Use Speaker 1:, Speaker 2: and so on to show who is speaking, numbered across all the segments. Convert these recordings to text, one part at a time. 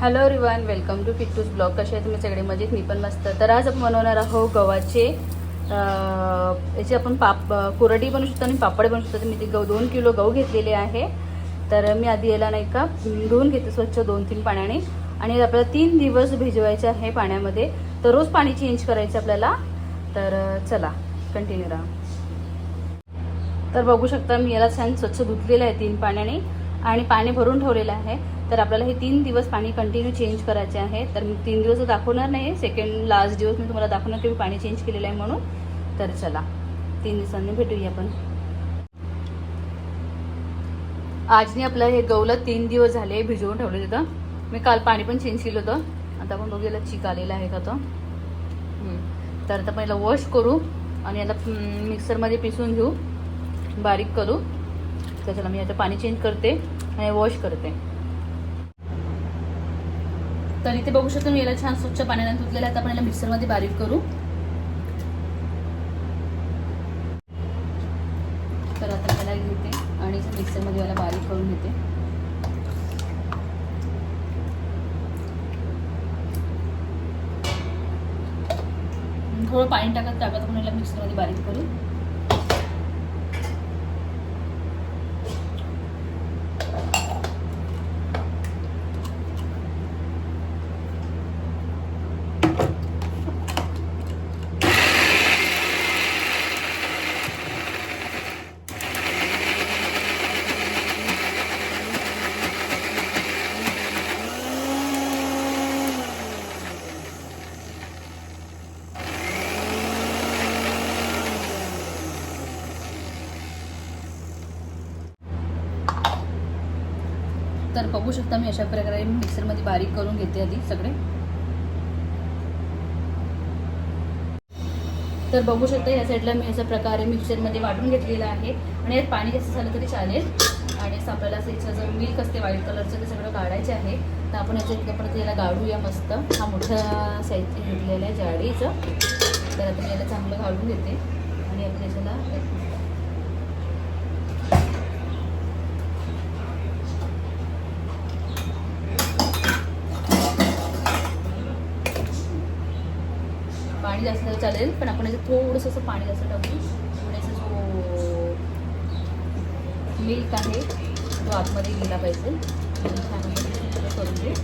Speaker 1: Hello रिवन welcome to फिटूस blog कसे आहे तुम्ही सगळे? मजेत? मी पण मस्त. तर आज आपण बनवणार आहोत गव्हाचे याचे आपण पाप कुरडी बनवू शकतो आणि पापड बनवू शकतो. तर मी ते गहू दोन किलो गहू घेतलेले आहे. तर मी आधी याला नाही का धुवून घेते स्वच्छ दोन तीन पाण्याने. आणि आपल्याला तीन दिवस भिजवायचे आहे पाण्यामध्ये. तर रोज पाणी चेंज करायचं आपल्याला. तर चला कंटिन्यू राहा. तर बघू शकता मी याला छान स्वच्छ धुतलेलं आहे तीन पाण्याने. आणि पाणी भरून ठेवलेलं आहे. तर आपल्याला हे तीन दिवस पाणी कंटिन्यू चेंज करायचे आहे. तर मी तीन दिवस दाखवणार नाही सेकंड लास्ट दिवस मी तुम्हाला दाखवणार की मी पाणी चेंज केलेलं आहे म्हणून. तर चला तीन दिवसांनी भेटूया आपण. आजने आपलं हे गवलं तीन दिवस झाले भिजवून ठेवलं तिथं. मी काल पाणी पण चेंज केलं होतं. आता आपण बघूया चिक आलेला आहे का तो. तर आता पहिला वॉश करू आणि याला मिक्सरमध्ये पिसून घेऊ. बारीक करू. त्याच्याला मी आता पाणी चेंज करते आणि वॉश करते. तर इथे बघू शकतो मी याला छान स्वच्छ पाण्याने धुतलेलं आहे. आपण याला मिक्सरमध्ये बारीक करू. तर आता याला घेते आणि मिक्सरमध्ये याला बारीक करून घेते. थोडं पाणी टाकत टाकत आपण याला मिक्सरमध्ये बारीक करू. तर बघू शकता मी अशा प्रकारे मिक्सरमध्ये बारीक करून घेते आधी सगळे. तर बघू शकता या साईडला मी अशा प्रकारे मिक्सरमध्ये वाटून घेतलेलं आहे. आणि यात पाणी जास्त झालं तरी चालेल. आणि असं आपल्याला असं याचं जर मिल्क असते व्हाईट कलरचं ते सगळं काढायचं आहे तर आपण याच्या इतकं परत याला गाळूया मस्त. हा मोठा साईज घेतलेला आहे जाडीचं तर आता मी याला चांगलं घालून घेते. आणि आपण याच्याला पाणी जास्त चालेल पण आपण याचं थोडंसं असं पाणी जास्त टाकू. आणि याचा जो मिल्क आहे तो आतमध्ये गेला पाहिजे. छान करून घे.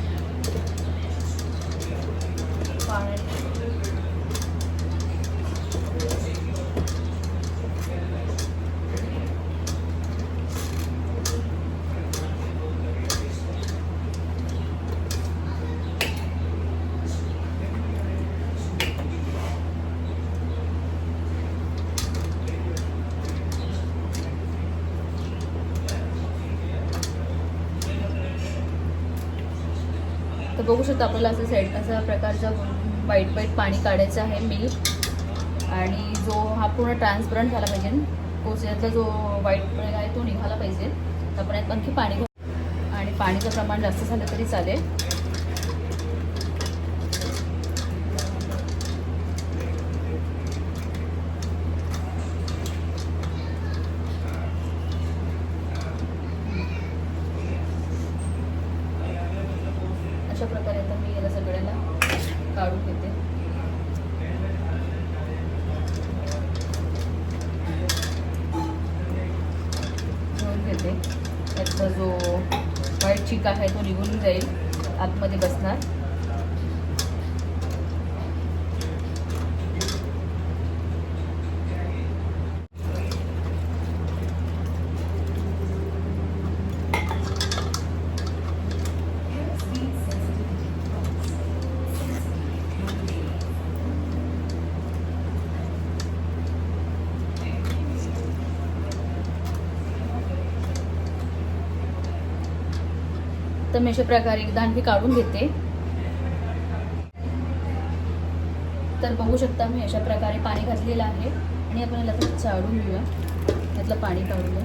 Speaker 1: बघू शकता आपल्याला असं सेट असा प्रकारचा वाईट वाईट पाणी काढायचं आहे मिल्क आणि जो हा पूर्ण ट्रान्सपरंट झाला पाहिजे. कोसियातला जो वाईट व्हाईट आहे तो निघाला पाहिजे. तर आपण यात आणखी पाणी घालू. आणि पाणीचं प्रमाण जास्त झालं तरी चालेल. अशा प्रकारे आता मी याला सगळ्याला काढून घेते. घेऊन घेते. त्याचा जो व्हाईट चिक आहे तो निघून जाईल. आतमध्ये बसणार. तर मी अशा प्रकारे एकदा आणखी काढून घेते. तर बघू शकता मी अशा प्रकारे पाणी घातलेलं आहे. आणि आपण याला चाळून घेऊया. त्यातलं पाणी काढूया.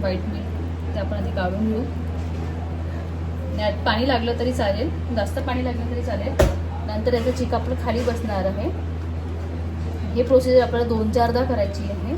Speaker 1: व्हाईट मीठ ते आपण आधी काढून घेऊ. पाणी लागलं तरी चालेल. जास्त पाणी लागलं तरी चालेल. नंतर याचं चिक आपलं खाली बसणार आहे. हे प्रोसिजर आपल्याला दोन चारदा करायची आहे.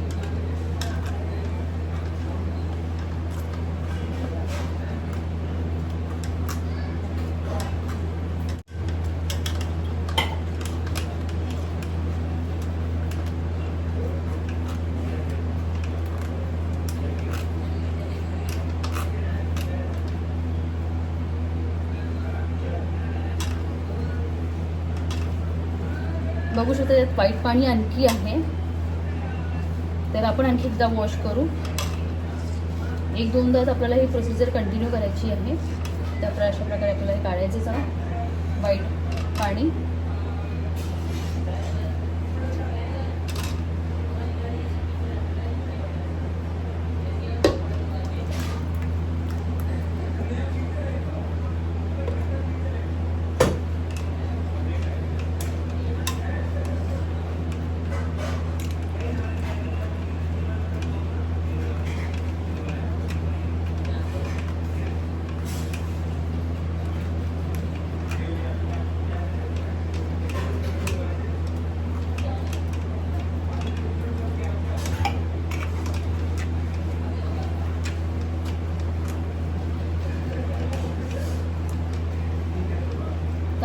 Speaker 1: बघू शकता त्यात वाईट पाणी आणखी आहे. तर आपण आणखी एकदा वॉश करू. एक दोन तास आपल्याला ही प्रोसिजर कंटिन्यू करायची आहे. त्या अशा प्रकारे आपल्याला हे काढायचंच आहे. वाईट पाणी.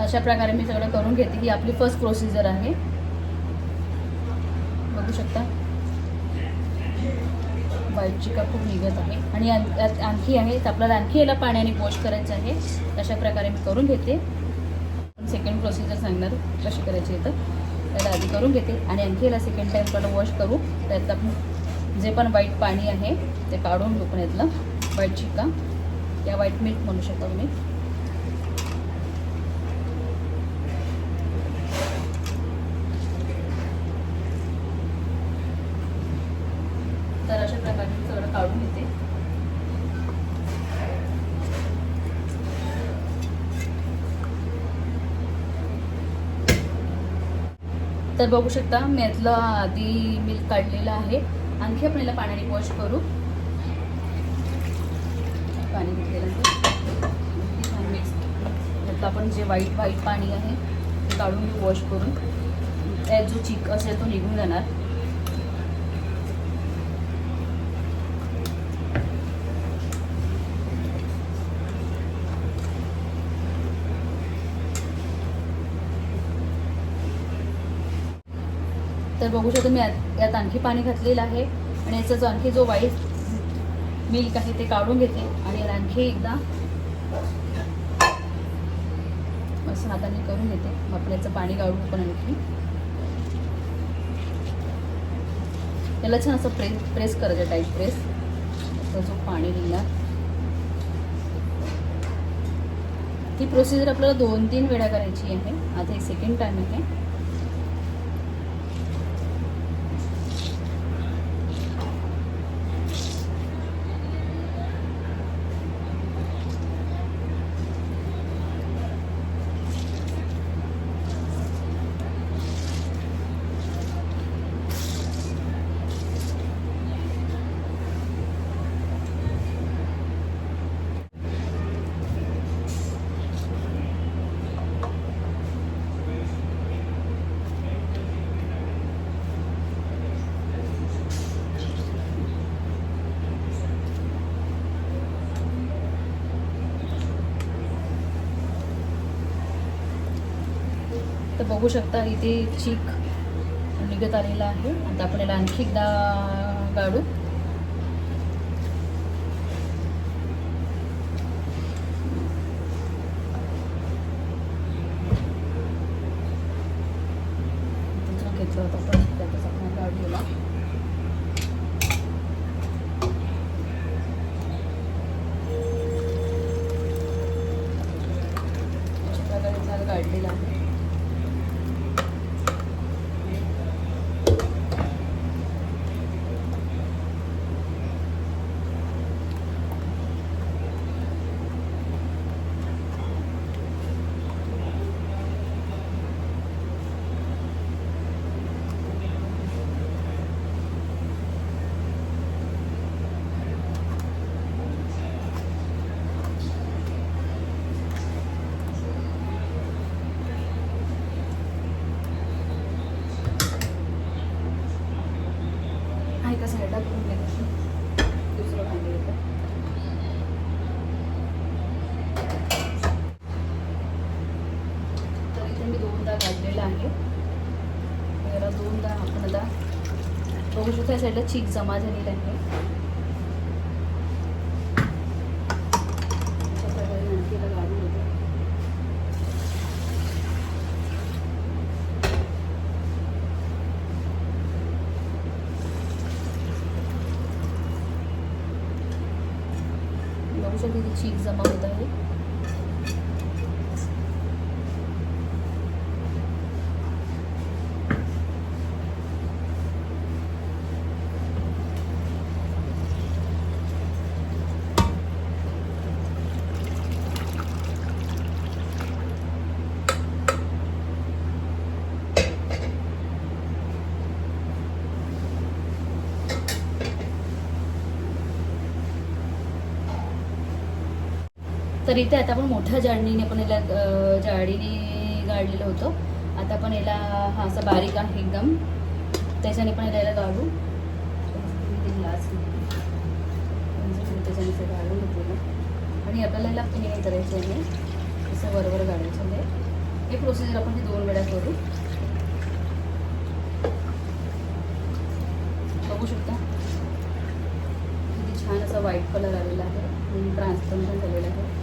Speaker 1: अशा प्रकारे मी सगळं करून घेते. ही आपली फर्स्ट प्रोसिजर आहे. बघू शकता. व्हाईट चिका खूप निघत आहे. आणि यात आणखी आहे. तर आपल्याला आणखी याला पाण्याने वॉश करायचं आहे. अशा प्रकारे मी करून घेते. सेकंड प्रोसिजर सांगणार कशी करायची तर. त्याला आधी करून घेते. आणि आणखी याला सेकंड टाईम आपल्याला वॉश करू. त्यात आपण जे पण वाईट पाणी आहे ते काढून घेऊ पण यातलं व्हाईट चिका या व्हाईट मिल्क म्हणू शकता तुम्ही तर अशा प्रकारे मी सगळं काढून घेते तर बघू शकता मी यातलं आधी मिल्क काढलेलं आहे. आणखी आपण याला पाण्याने वॉश करू. पाणी घेतलेलं आहे. मिक्स यातलं आपण जे व्हाईट व्हाईट पाणी आहे ते काढून घेऊ वॉश करून त्यात जो चिक असेल तो निघून जाणार. तर बघू शकतो मी यात आणखी पाणी घातलेलं आहे. आणि याचा जो आणखी जो वाईट मिल्क आहे ते काढून घेते. आणि याला आणखी एकदा असं हाताने करून घेते. मग आपण याचं पाणी काढू पण आणखी. त्याला छान असं प्रेस प्रेस करायचं टाईट प्रेस असं जो पाणी निघणार. ही प्रोसिजर आपल्याला दोन तीन वेळा करायची आहे. आता एक सेकंड टाईम आहे. बघू शकता इथे चीक निघत आलेला आहे. आता आपण याला आणखी एकदा गाडू साईडला चीक जमा झालेला आहे. बघू शकते चीक जमा होत आहे. तर इथे आता आपण मोठ्या जाळणीने आपण याला जाळीने गाळलेलं होतं. आता आपण याला हा असा बारीक आहे एकदम. त्याच्याने पण याला याला गाळू ग्लास त्याच्याने ते गाळून घेतलेलं आणि आपल्याला याला हे करायचं आहे. असं बरोबर गाळायचं आहे. हे प्रोसिजर आपण ते दोन वेळा करू. बघू शकता. किती छान असा व्हाईट कलर आलेला आहे. ट्रान्सपरंट झालेला आहे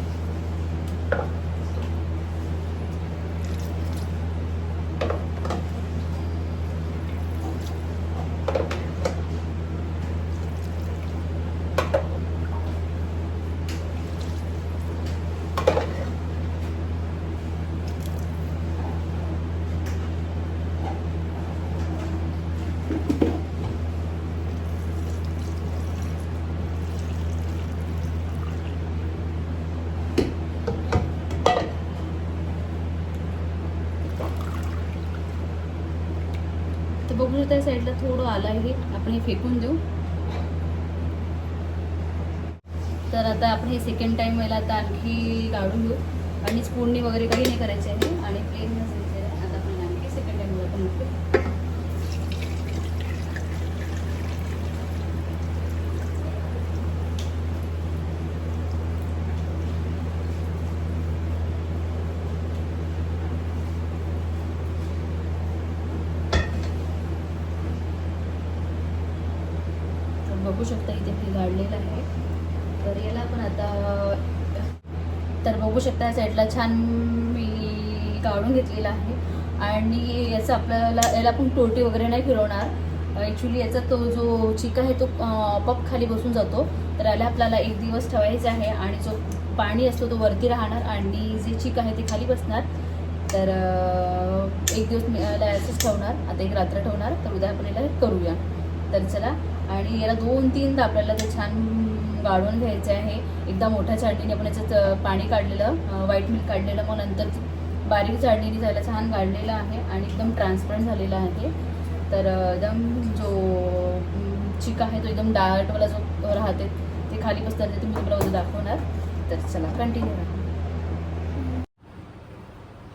Speaker 1: तर बघू शकता साईडला थोडं आलं आहे. आपण हे फेकून देऊ. तर आता आपण हे सेकंड टाईम वेळेला आता आणखी काढून घेऊ. आणि स्पूननी वगैरे काही नाही करायचे आहे. आणि प्लेन नसायचे आहे आता आपण आणखी सेकंड टाइम वेळेला पण उठू. तर बघू शकता इथे बिघाडलेलं आहे. तर याला पण आता तर बघू शकता या साईडला छान मी काढून घेतलेला आहे. आणि याचं आपल्याला याला आपण टोटी वगैरे नाही फिरवणार. ॲक्च्युली याचा तो जो चिक आहे तो पप खाली बसून जातो. तर याला आपल्याला एक दिवस ठेवायचा आहे आणि जो पाणी असतो तो वरती राहणार आणि जे चिक आहे ते खाली बसणार. तर एक दिवस मी याला ठेवणार. आता एक रात्र ठेवणार. तर उद्या आपण याला करूया. तर चला आणि याला दोन तीनदा आपल्याला ते छान गाळून घ्यायचे आहे. एकदा मोठ्या चाळणीने आपण याच्यात पाणी काढलेलं व्हाईट मिल्क काढलेलं मग नंतर बारीक चाळणीने त्याला छान गाळलेलं आहे आणि एकदम ट्रान्सपरंट झालेलं आहे. तर एकदम जो चिक आहे तो एकदम डार्टवाला जो राहते ते खाली बसतात ते तुम्ही तुम्हाला दाखवणार. तर चला कंटिन्यू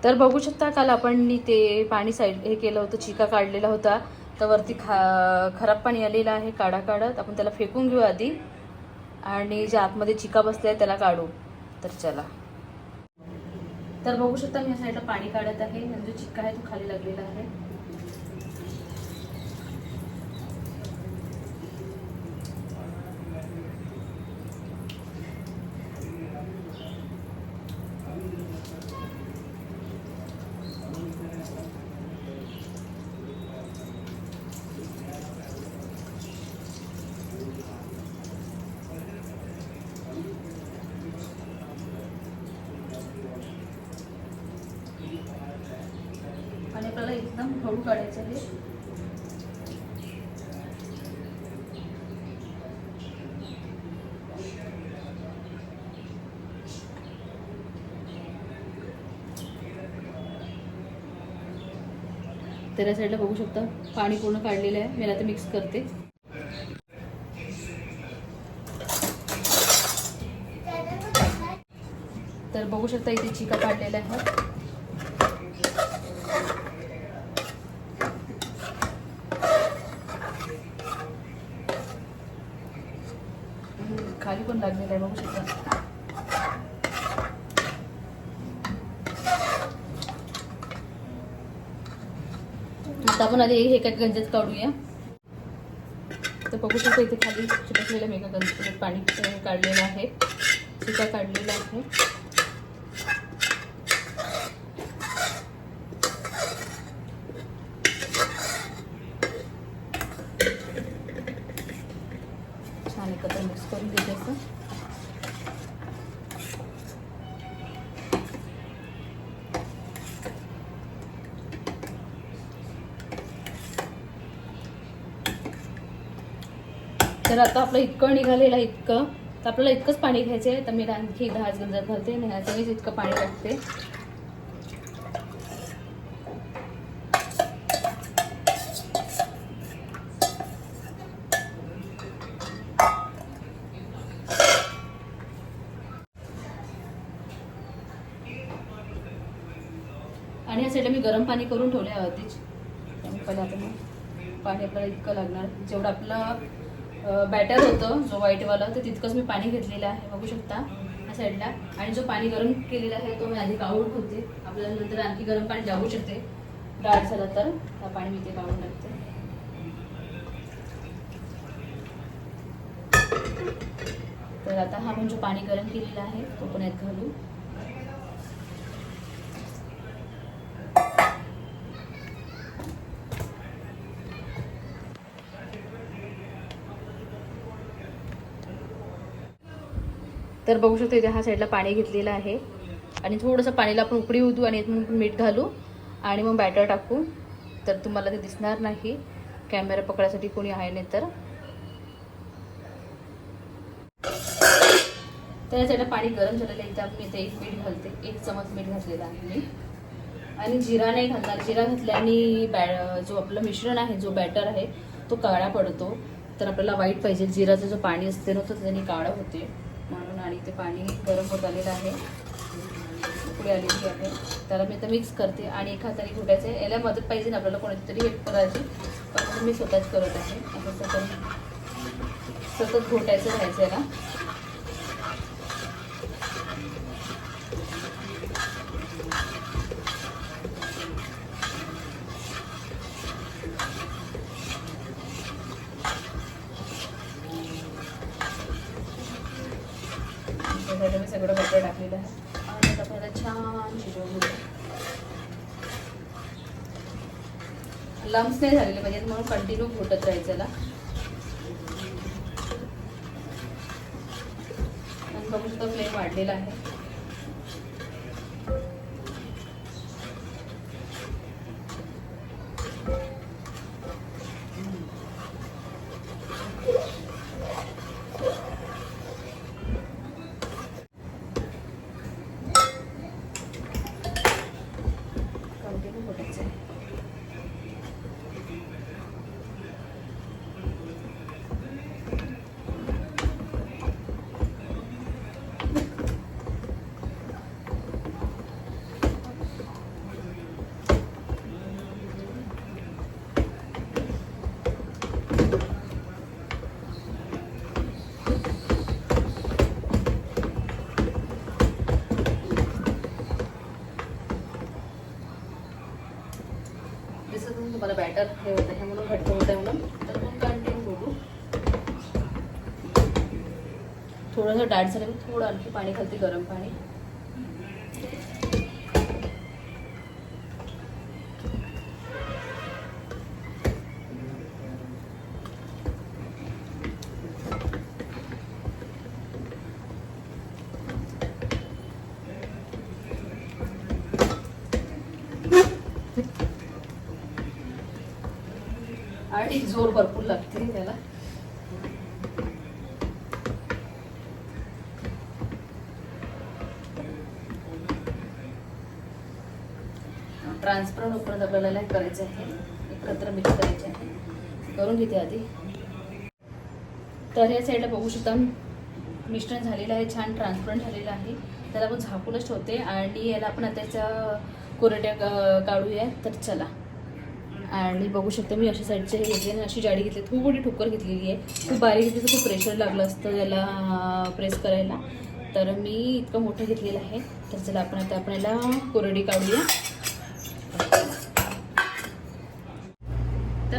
Speaker 1: तर बघू शकता काल आपण ते पाणी साईड हे केलं होतं चिका काढलेला होता. तर वरती खा खराब पाणी आलेलं आहे काढा काढत आपण त्याला फेकून घेऊ आधी. आणि जे आतमध्ये चिका बसले त्याला काढू. तर चला. तर बघू शकता मी या साईडला पाणी काढत आहे. जो चिक्का आहे तो खाली लागलेला आहे आणि आपल्याला एकदम हळू काढायचं हे तर या साईडला बघू शकता पाणी पूर्ण काढलेलं आहे. मी आता मिक्स करते. तर बघू शकता इथे चिका काढलेला आहे खाली पण लागलेला आहे बघू शकता. आता आपण आधी हे एका गंजत काढूया. तर बघू शकतो इथे खाली चिटकलेलं मी गंज पाणी काढलेलं आहे सुका काढलेला आहे छान एकत्र मिक्स करून देते असं तर आता आपलं इतकं निघालेलं इतकं. तर आपल्याला इतकंच पाणी घ्यायचं आहे तर मी आणखी दहा गंजात घालते आणि ह्याचं मीच इतकं पाणी टाकते. आणि या साईडला मी गरम पाणी करून ठेवले आहे आधीच त्यामुळे पहिला आता पाणी आपल्याला इतकं लागणार. जेवढं आपलं बॅटर होतं जो व्हाईटवाला तर तितकंच मी पाणी घेतलेलं आहे बघू शकता या साईडला आणि जो पाणी गरम केलेला आहे तो मी आधी काढून ठेवते. आपल्याला नंतर आणखी गरम पाणी लागू शकते. गाळ झालं तर त्या पाणी मी ते काढून टाकते. तर आता हा आपण जो पाणी गरम केलेला आहे तो पण यात घालू. तर बघू शकतो इथे हा साईडला पाणी घेतलेलं आहे. आणि थोडंसं पाणीला आपण उकळी होऊ आणि यात मीठ घालू आणि मग बॅटर टाकू. तर तुम्हाला ते दिसणार नाही. कॅमेरा पकडायसाठी कोणी आहे नाही तर. तर या साईडला पाणी गरम झालेलं आहे. इथे आपण इथे एक मीठ घालते. एक चमच मीठ घातलेलं आहे मी. आणि जिरा नाही घालणार. जिरा घातल्याने बॅ जो आपलं मिश्रण आहे जो बॅटर आहे तो काळा पडतो. तर आपल्याला वाईट पाहिजे. जिराचं जो पाणी असते ना तो त्याने काळा होते. म्हणून आणि ते पाणी गरम होत आलेलं आहे. उकळी आलेली आहे. त्याला मी तर मिक्स करते आणि एका हाताने घोटायचं आहे याला मदत पाहिजे ना आपल्याला कोणाची तरी हेल्प करायची. पण मी स्वतःच करत आहे. असं सतत सतत घोटायचं राहायचं याला त्यासाठी मी सगळं बटर टाकलेलं आहे आणि आता आपल्याला छान शिजवून घेऊ लम्स नाही झालेले कंटिन्यू घोटत राहायचं बघू शकता फ्लेम वाढलेला आहे. थोडंसं डाट झालं थोडं आणखी पाणी घालते गरम पाणी. आणि जोर भरपूर लागते त्याला. ट्रान्सपरंट उपरंत आपल्याला हे करायचं आहे. एकत्र मिक्स करायचे आहे. करून घेते आधी. तर या साईडला बघू शकता मिश्रण झालेलं आहे छान ट्रान्सपरंट झालेलं आहे. त्याला आपण झाकूनच ठेवते आणि याला आपण आताच्या त्याच्या कोरड्या काढूया. तर चला. आणि बघू शकता मी अशा साईडचे हे घेतले आणि अशी जाडी घेतली थोडी ठोकर घेतलेली आहे. खूप बारीक घेतली तर खूप प्रेशर लागलं असतं याला प्रेस करायला. तर मी इतकं मोठं घेतलेलं आहे. तर चला आपण आता आपण याला कोरडी काढूया.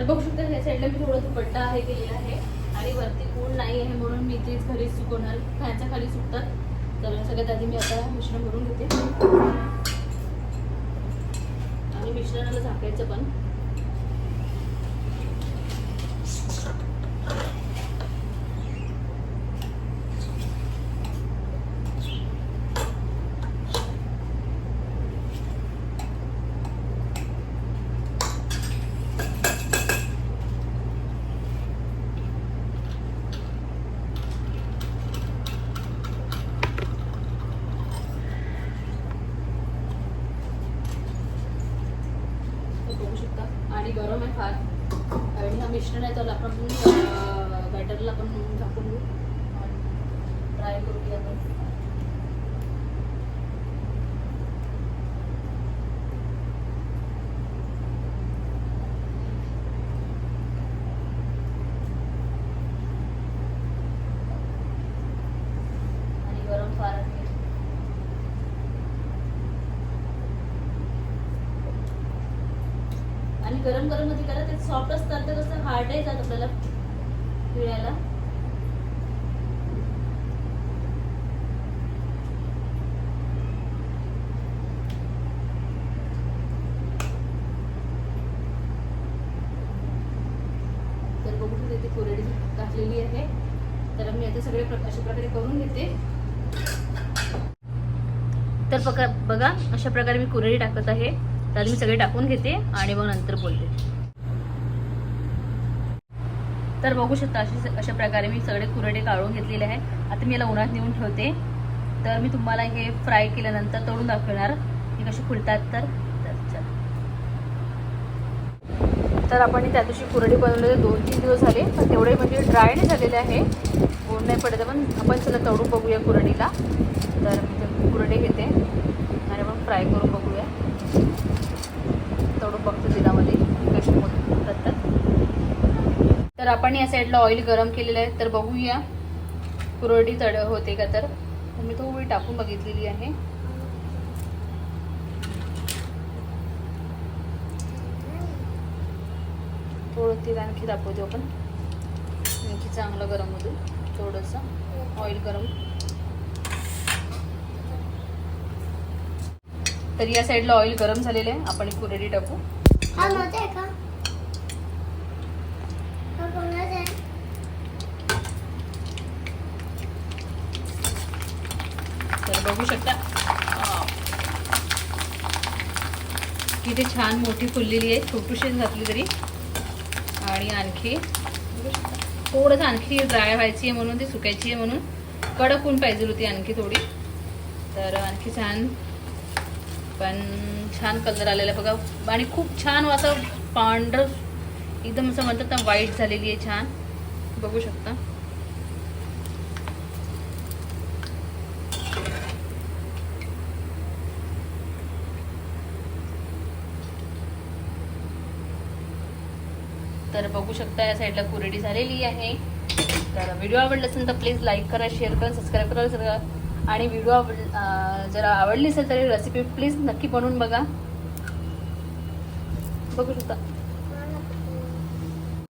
Speaker 1: तर बघू शकता ह्या साईडला मी थोडं दुपट्टा हे केलेला आहे. आणि वरती ऊन नाही आहे म्हणून मी तेच खाली सुकवणार. फॅनच्या खाली सुकतात. तर सगळ्यात आधी मी आता मिश्रण भरून घेते. आणि मिश्रणाला झाकायचं पण. आपण बॅटरला पण झाकून घेऊ ट्राय करूया आपण. आणि गरम फार आणि गरम गरममध्ये करा ते सॉफ्ट असतात हार्ड आहे जात आपल्याला पिळायला. तर बघू शकते ती कुरडी घातलेली आहे. तर मी आता सगळे प्र- अशा प्रकारे करून घेते. तर बघा बघा अशा प्रकारे मी कुरडी टाकत आहे. तर मी सगळे टाकून घेते आणि मग नंतर बोलते. तर बघू शकता अशी अशा प्रकारे मी सगळे कुरडे काढून घेतलेले आहे आता मी याला उन्हात नेऊन ठेवते. तर मी तुम्हाला हे फ्राय केल्यानंतर तळून दाखवणार. हे कसे फुलतात तर. तर आपण त्या दिवशी कुरडी बनवलेले दोन तीन दिवस झाले पण तेवढे म्हणजे ड्राय नाही झालेले आहे. गोड नाही पडत पण आपण चला तळून बघूया कुरडीला. तर मी ते कुरडे घेते आणि आपण फ्राय करून बघूया तळून बघतो तेलामध्ये कशी होतात तर तर आपण या साईडला ऑइल गरम केलेलं आहे. तर बघूया. कुरडी तड होते का तर? मी थोडी टाकून बघितलेली आहे. थोडं तेल आणखी दाखवतो आपण. आणखी चांगलं गरम होतं. थोडंसं ऑइल गरम. तर या साईडला ऑइल गरम झालेलं आहे. आपण कुरडी टाकू
Speaker 2: हा मोठा आहे का हा कोणाचा आहे
Speaker 1: तर बघू शकता आ. किती छान मोठी फुललेली आहे छोटूशी घातली तरी. आणि आणखी थोडंसं आणखी ड्राय व्हायची आहे म्हणून ती सुकायची आहे म्हणून. कडक ऊन पाहिजे होती आणखी थोडी. तर आणखी छान पण छान कलर आलेला आहे. बघा आणि खूप छान असं पांढर एकदम असं म्हणतात ना व्हाईट झालेली आहे छान. बघू शकता तर बघू शकता या साईडला कुरडी झालेली आहे. तर व्हिडिओ आवडला असेल तर प्लीज लाईक करा शेअर करा सबस्क्राईब करा सगळं. आणि व्हिडिओ आवड जर आवडली असेल तर रेसिपी प्लीज नक्की बनवून बघा. बघू शकता.